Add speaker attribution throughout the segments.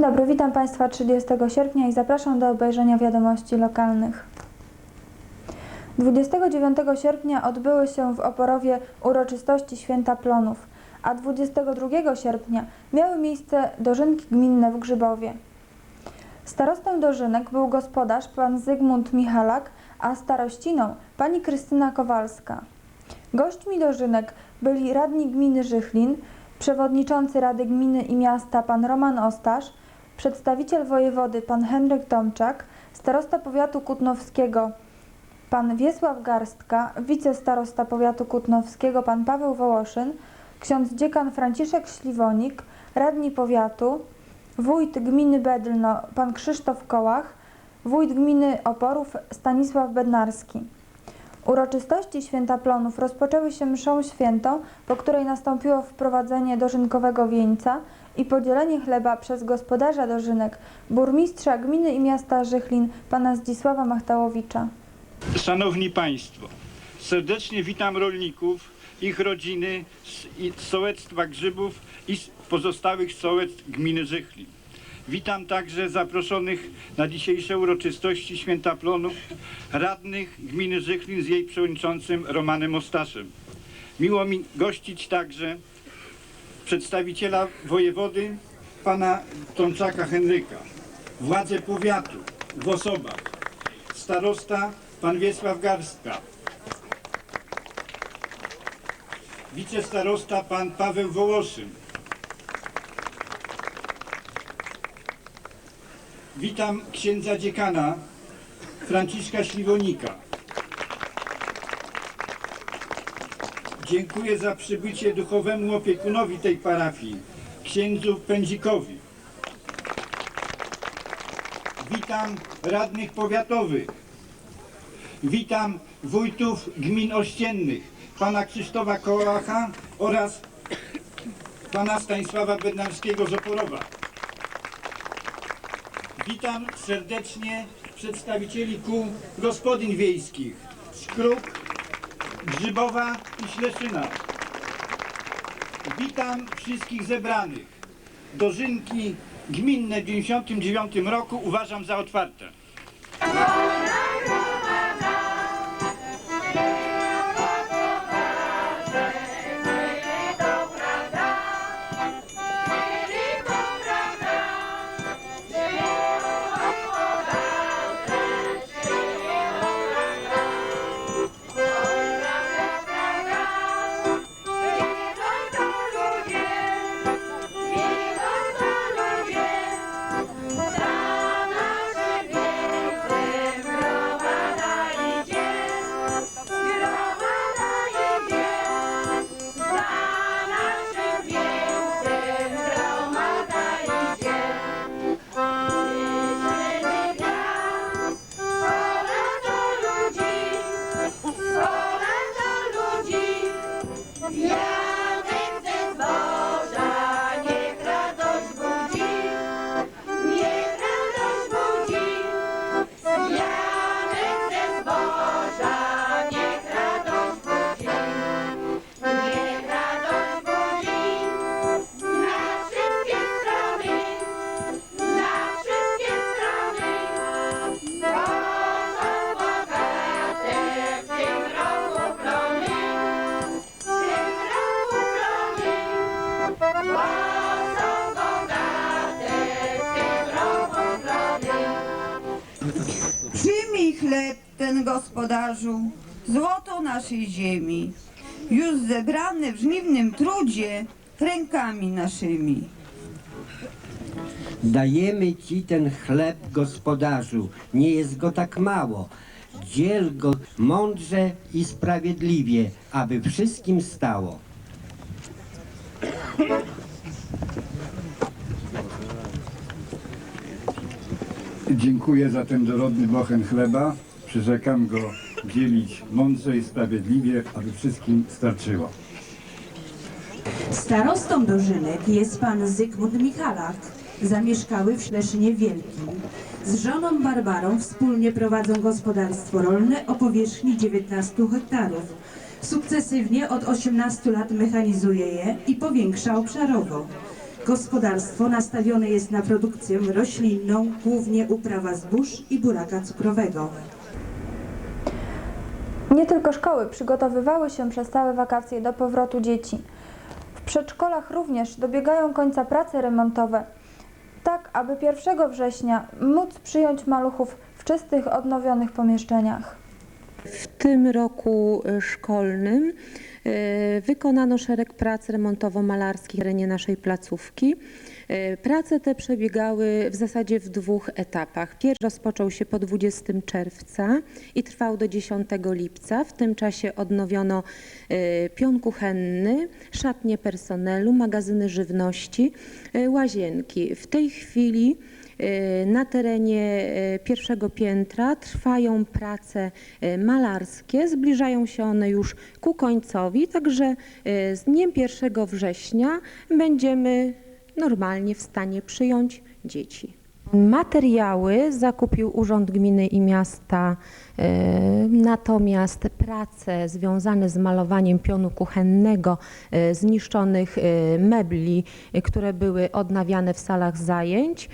Speaker 1: dobry, witam Państwa 30 sierpnia i zapraszam do obejrzenia wiadomości lokalnych. 29 sierpnia odbyły się w Oporowie uroczystości Święta Plonów, a 22 sierpnia miały miejsce dożynki gminne w Grzybowie. Starostą dożynek był gospodarz pan Zygmunt Michalak, a starościną pani Krystyna Kowalska. Gośćmi dożynek byli radni gminy Żychlin, przewodniczący Rady Gminy i Miasta pan Roman Ostasz, przedstawiciel wojewody pan Henryk Tomczak, starosta powiatu kutnowskiego pan Wiesław Garstka, wicestarosta powiatu kutnowskiego pan Paweł Wołoszyn, ksiądz dziekan Franciszek Śliwonik, radni powiatu, wójt gminy Bedlno pan Krzysztof Kołach, wójt gminy Oporów Stanisław Bednarski. Uroczystości Święta Plonów rozpoczęły się mszą świętą, po której nastąpiło wprowadzenie dożynkowego wieńca i podzielenie chleba przez gospodarza dożynek, burmistrza gminy i miasta Żychlin, pana Zdzisława Machtałowicza.
Speaker 2: Szanowni Państwo, serdecznie witam rolników, ich rodziny z sołectwa Grzybów i pozostałych sołectw gminy Żychlin. Witam także zaproszonych na dzisiejsze uroczystości Święta Plonów radnych gminy Żychlin z jej przewodniczącym Romanem Ostaszem. Miło mi gościć także przedstawiciela wojewody pana Tomczaka Henryka, władze powiatu w osobach starosta pan Wiesław Garstka, wicestarosta pan Paweł Wołoszyn. Witam księdza dziekana Franciszka Śliwonika. Dziękuję za przybycie duchowemu opiekunowi tej parafii, księdzu Pędzikowi. Witam radnych powiatowych. Witam wójtów gmin ościennych, pana Krzysztofa Kołacha oraz pana Stanisława Bednarskiego z Oporowa. Witam serdecznie przedstawicieli kół gospodyń wiejskich z Kruk, Grzybowa i Śleszyna. Witam wszystkich zebranych. Dożynki gminne w 1999 roku uważam za otwarte.
Speaker 3: Gospodarzu, złoto naszej ziemi, już zebrane w żniwnym trudzie rękami naszymi.
Speaker 4: Dajemy Ci ten chleb, gospodarzu, nie jest go tak mało. Dziel go mądrze i sprawiedliwie, aby wszystkim stało.
Speaker 5: Dziękuję za ten dorodny bochen chleba. Przyrzekam go dzielić mądrze i sprawiedliwie, aby wszystkim starczyło.
Speaker 6: Starostą dożynek jest pan Zygmunt Michalak, zamieszkały w Śleszynie Wielkim. Z żoną Barbarą wspólnie prowadzą gospodarstwo rolne o powierzchni 19 hektarów. Sukcesywnie od 18 lat mechanizuje je i powiększa obszarowo. Gospodarstwo nastawione jest na produkcję roślinną, głównie uprawa zbóż i buraka cukrowego.
Speaker 1: Nie tylko szkoły przygotowywały się przez całe wakacje do powrotu dzieci. W przedszkolach również dobiegają końca prace remontowe, tak aby 1 września móc przyjąć maluchów w czystych, odnowionych pomieszczeniach.
Speaker 7: W tym roku y, szkolnym y, wykonano szereg prac remontowo-malarskich na terenie naszej placówki. Y, Prace te przebiegały w zasadzie w dwóch etapach. Pierwszy rozpoczął się po 20 czerwca i trwał do 10 lipca. W tym czasie odnowiono y, pion kuchenny, szatnie personelu, magazyny żywności, y, łazienki. W tej chwili Na terenie pierwszego piętra trwają prace malarskie, zbliżają się one już ku końcowi, także z dniem 1 września będziemy normalnie w stanie przyjąć dzieci. Materiały zakupił Urząd Gminy i Miasta, y, natomiast prace związane z malowaniem pionu kuchennego, y, zniszczonych y, mebli, które były odnawiane w salach zajęć,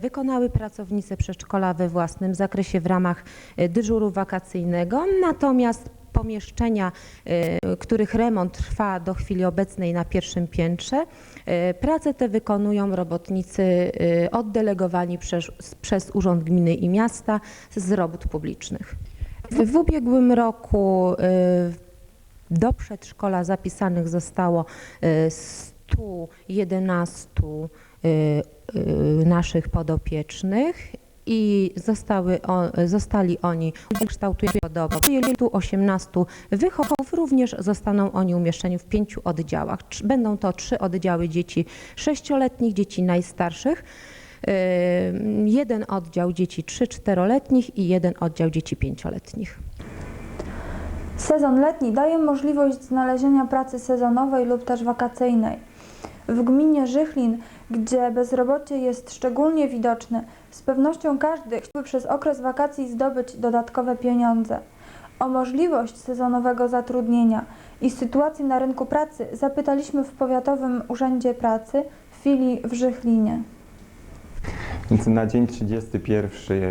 Speaker 7: wykonały pracownice przedszkola we własnym zakresie w ramach dyżuru wakacyjnego, natomiast pomieszczenia, y, których remont trwa do chwili obecnej na pierwszym piętrze. y, Prace te wykonują robotnicy y, oddelegowani przez, przez Urząd Gminy i Miasta z robót publicznych. W ubiegłym roku do przedszkola zapisanych zostało y, 111 y, y, naszych podopiecznych i zostały o, zostali oni kształtują podobno. 18 wychowawców również zostaną oni umieszczeni w pięciu oddziałach. Będą to trzy oddziały dzieci sześcioletnich, dzieci najstarszych, y, jeden oddział dzieci 3-4-letnich i jeden oddział dzieci pięcioletnich.
Speaker 1: Sezon letni daje możliwość znalezienia pracy sezonowej lub też wakacyjnej. W gminie Żychlin, gdzie bezrobocie jest szczególnie widoczne, z pewnością każdy chciałby przez okres wakacji zdobyć dodatkowe pieniądze. O możliwość sezonowego zatrudnienia i sytuację na rynku pracy zapytaliśmy w Powiatowym Urzędzie Pracy w filii w Żychlinie.
Speaker 8: Więc na dzień 31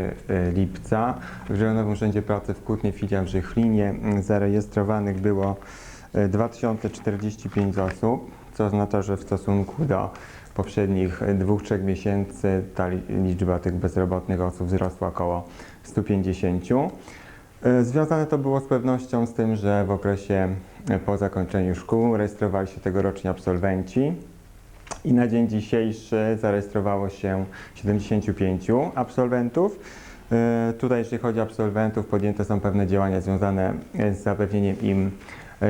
Speaker 8: lipca w Regionalnym Urzędzie Pracy w Kutnie Filia w Żychlinie zarejestrowanych było e, 2045 osób, co oznacza, że w stosunku do poprzednich e, dwóch, trzech miesięcy ta li- liczba tych bezrobotnych osób wzrosła około 150. E, Związane to było z pewnością z tym, że w okresie e, po zakończeniu szkół rejestrowali się tegoroczni absolwenci. I na dzień dzisiejszy zarejestrowało się 75 absolwentów. Tutaj, jeśli chodzi o absolwentów, podjęte są pewne działania związane z zapewnieniem im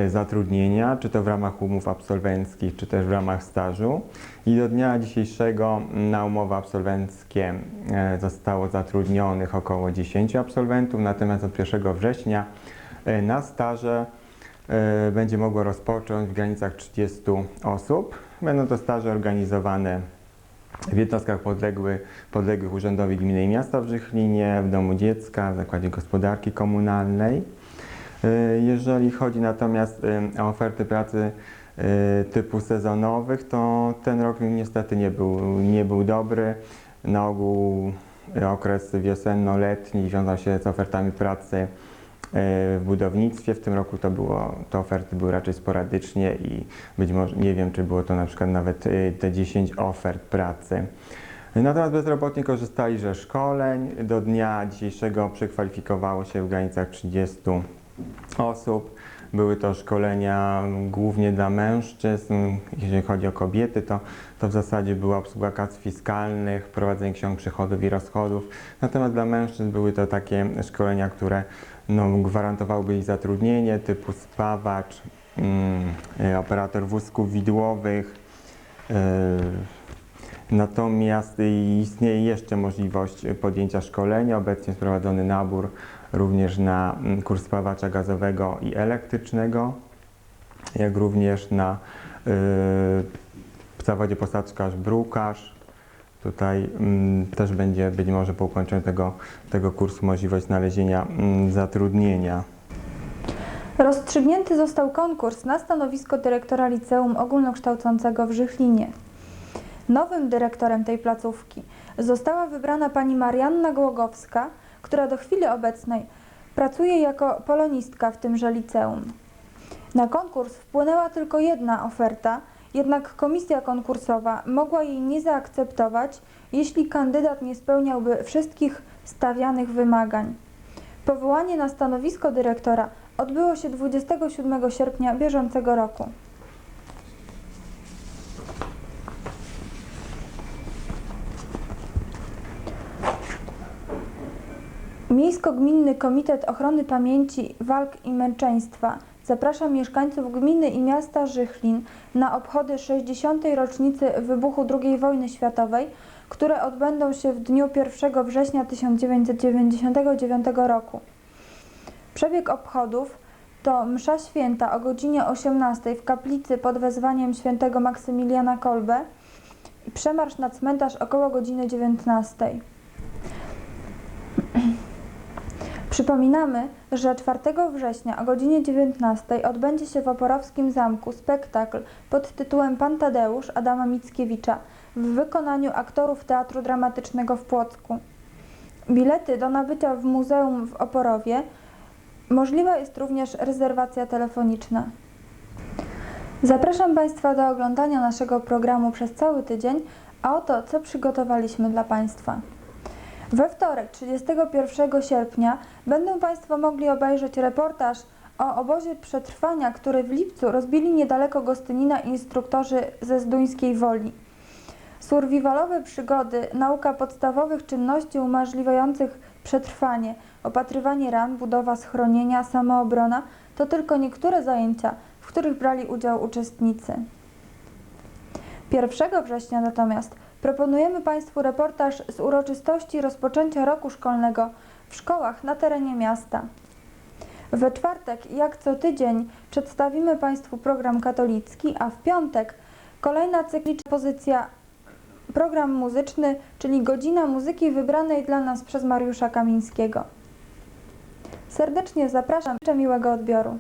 Speaker 8: zatrudnienia, czy to w ramach umów absolwenckich, czy też w ramach stażu. I do dnia dzisiejszego na umowy absolwenckie e, zostało zatrudnionych około 10 absolwentów, natomiast od 1 września e, na staże e, będzie mogło rozpocząć w granicach 30 osób. Będą to staże organizowane w jednostkach podległych, podległych Urzędowi Gminy i Miasta w Żychlinie, w Domu Dziecka, w Zakładzie Gospodarki Komunalnej. E, Jeżeli chodzi natomiast e, o oferty pracy e, typu sezonowych, to ten rok niestety nie był, nie był dobry. Na ogół okres wiosenno-letni wiązał się z ofertami pracy w budownictwie. W tym roku to było, te oferty były raczej sporadycznie i być może, nie wiem, czy było to na przykład nawet te 10 ofert pracy. Natomiast bezrobotni korzystali ze szkoleń. Do dnia dzisiejszego przekwalifikowało się w granicach 30 osób. Były to szkolenia głównie dla mężczyzn. Jeżeli chodzi o kobiety, to, to w zasadzie była obsługa kas fiskalnych, prowadzenie ksiąg przychodów i rozchodów. Natomiast dla mężczyzn były to takie szkolenia, które no, gwarantowałyby ich zatrudnienie, typu spawacz, mm, e, operator wózków widłowych. e, Natomiast istnieje jeszcze możliwość podjęcia szkolenia. Obecnie jest prowadzony nabór również na mm, kurs spawacza gazowego i elektrycznego, jak również na y, w zawodzie posaczkarz, brukarz. Tutaj mm, też będzie być może po ukończeniu tego, tego kursu możliwość znalezienia mm, zatrudnienia.
Speaker 1: Rozstrzygnięty został konkurs na stanowisko dyrektora liceum ogólnokształcącego w Żychlinie. Nowym dyrektorem tej placówki została wybrana pani Marianna Głogowska, która do chwili obecnej pracuje jako polonistka w tymże liceum. Na konkurs wpłynęła tylko jedna oferta, jednak komisja konkursowa mogła jej nie zaakceptować, jeśli kandydat nie spełniałby wszystkich stawianych wymagań. Powołanie na stanowisko dyrektora odbyło się 27 sierpnia bieżącego roku. Miejsko-Gminny Komitet Ochrony Pamięci, Walk i Męczeństwa zaprasza mieszkańców gminy i miasta Żychlin na obchody 60. rocznicy wybuchu II wojny światowej, które odbędą się w dniu 1 września 1999 roku. Przebieg obchodów to msza święta o godzinie 18 w kaplicy pod wezwaniem świętego Maksymiliana Kolbe i przemarsz na cmentarz około godziny 19. Przypominamy, że 4 września o godzinie 19 odbędzie się w Oporowskim Zamku spektakl pod tytułem Pan Tadeusz Adama Mickiewicza w wykonaniu aktorów Teatru Dramatycznego w Płocku. Bilety do nabycia w muzeum w Oporowie możliwa jest również rezerwacja telefoniczna. Zapraszam Państwa do oglądania naszego programu przez cały tydzień, a oto co przygotowaliśmy dla Państwa. We wtorek, 31 sierpnia, będą Państwo mogli obejrzeć reportaż o obozie przetrwania, który w lipcu rozbili niedaleko Gostynina instruktorzy ze Zduńskiej Woli. Survivalowe przygody, nauka podstawowych czynności umożliwiających przetrwanie, opatrywanie ran, budowa schronienia, samoobrona to tylko niektóre zajęcia, w których brali udział uczestnicy. 1 września natomiast proponujemy Państwu reportaż z uroczystości rozpoczęcia roku szkolnego w szkołach na terenie miasta. We czwartek, jak co tydzień, przedstawimy Państwu program katolicki, a w piątek kolejna cykliczna pozycja program muzyczny, czyli godzina muzyki wybranej dla nas przez Mariusza Kamińskiego. Serdecznie zapraszam, życzę miłego odbioru.